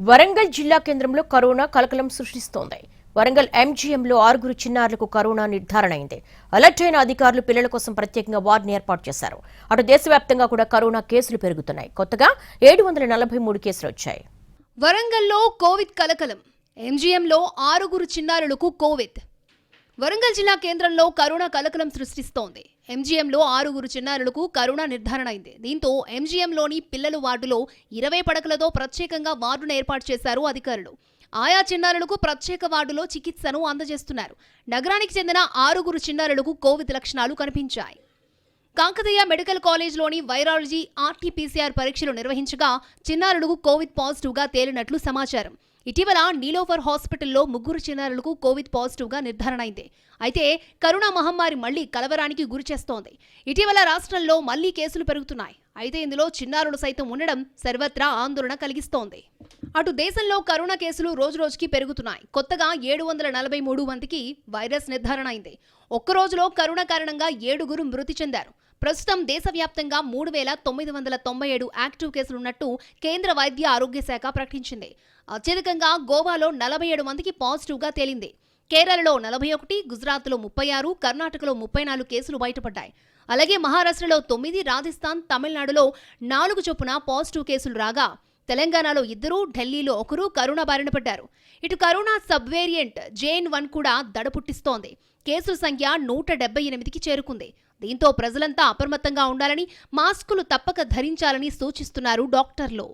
వరంగల్ జిల్లా కేంద్రంలో కరోనా కలకలం సృష్టిస్తోంది. వరంగల్ ఎంజీఎంలో ఆరుగురు చిన్నారులకు కరోనా నిర్ధారణ అయింది అలర్ట్ అయిన అధికారులు పిల్లల కోసం ప్రత్యేకంగా వార్డును ఏర్పాటు చేశారు. అటు దేశవ్యాప్తంగా కూడా కరోనా కేసులు పెరుగుతున్నాయి. కొత్తగా ఏడు వందల నలభై మూడు కేసులు వచ్చాయి. వరంగల్లో కోవిడ్ కలకలం. ఎంజీఎంలో ఆరుగురు చిన్నారులకు కోవిడ్. వరంగల్ జిల్లా కేంద్రంలో కరోనా కలకలం సృష్టిస్తోంది. ఎంజీఎంలో ఆరుగురు చిన్నారులకు కరోనా నిర్ధారణ అయింది. దీంతో ఎంజీఎంలోని పిల్లల వార్డులో ఇరవై పడకలతో ప్రత్యేకంగా వార్డును ఏర్పాటు చేశారు అధికారులు. ఆయా చిన్నారులకు ప్రత్యేక వార్డులో చికిత్సను అందజేస్తున్నారు. నగరానికి చెందిన ఆరుగురు చిన్నారులకు కోవిడ్ లక్షణాలు కనిపించాయి. కాకతీయ మెడికల్ కాలేజ్లోని వైరాలజీ ఆర్టీపీసీఆర్ పరీక్షలు నిర్వహించగా చిన్నారులకు కోవిడ్ పాజిటివ్గా తేలినట్లు సమాచారం. ఇటీవల నీలోఫర్ హాస్పిటల్లో ముగ్గురు చిన్నారులకు కోవిడ్ పాజిటివ్గా నిర్ధారణ అయింది. అయితే కరోనా మహమ్మారి మళ్ళీ కలవరానికి గురిచేస్తోంది ఇటీవల రాష్ట్రంలో మళ్ళీ కేసులు పెరుగుతున్నాయి. అయితే ఇందులో చిన్నారులు సైతం ఉండడం సర్వత్రా ఆందోళన కలిగిస్తోంది. అటు దేశంలో కరోనా కేసులు రోజురోజుకి పెరుగుతున్నాయి. కొత్తగా ఏడు వందల నలభై మూడు మందికి వైరస్ నిర్ధారణ అయింది ఒక్క రోజులో కరోనా కారణంగా ఏడుగురు మృతి చెందారు. ప్రస్తుతం దేశవ్యాప్తంగా మూడు వేల తొమ్మిది వందల తొంభై ఏడు యాక్టివ్ కేసులున్నట్టు కేంద్ర వైద్య ఆరోగ్య శాఖ ప్రకటించింది. అత్యధికంగా గోవాలో నలభై ఏడు మందికి పాజిటివ్గా తేలింది. కేరళలో నలభై ఒకటి గుజరాత్లో ముప్పై ఆరు కర్ణాటకలో ముప్పై నాలుగు కేసులు బయటపడ్డాయి. అలాగే మహారాష్ట్రలో తొమ్మిది రాజస్థాన్ తమిళనాడులో నాలుగు చొప్పున పాజిటివ్ కేసులు రాగా తెలంగాణలో ఇద్దరు ఢిల్లీలో ఒకరు కరోనా బారిన పడ్డారు. ఇటు corona sub variant JN one కూడా దడపుట్టిస్తోంది. కేసుల సంఖ్య నూట డెబ్బై ఎనిమిదికి చేరుకుంది. దీంతో ప్రజలంతా అప్రమత్తంగా ఉండాలని మాస్కులు తప్పక ధరించాలని సూచిస్తున్నారు డాక్టర్లు.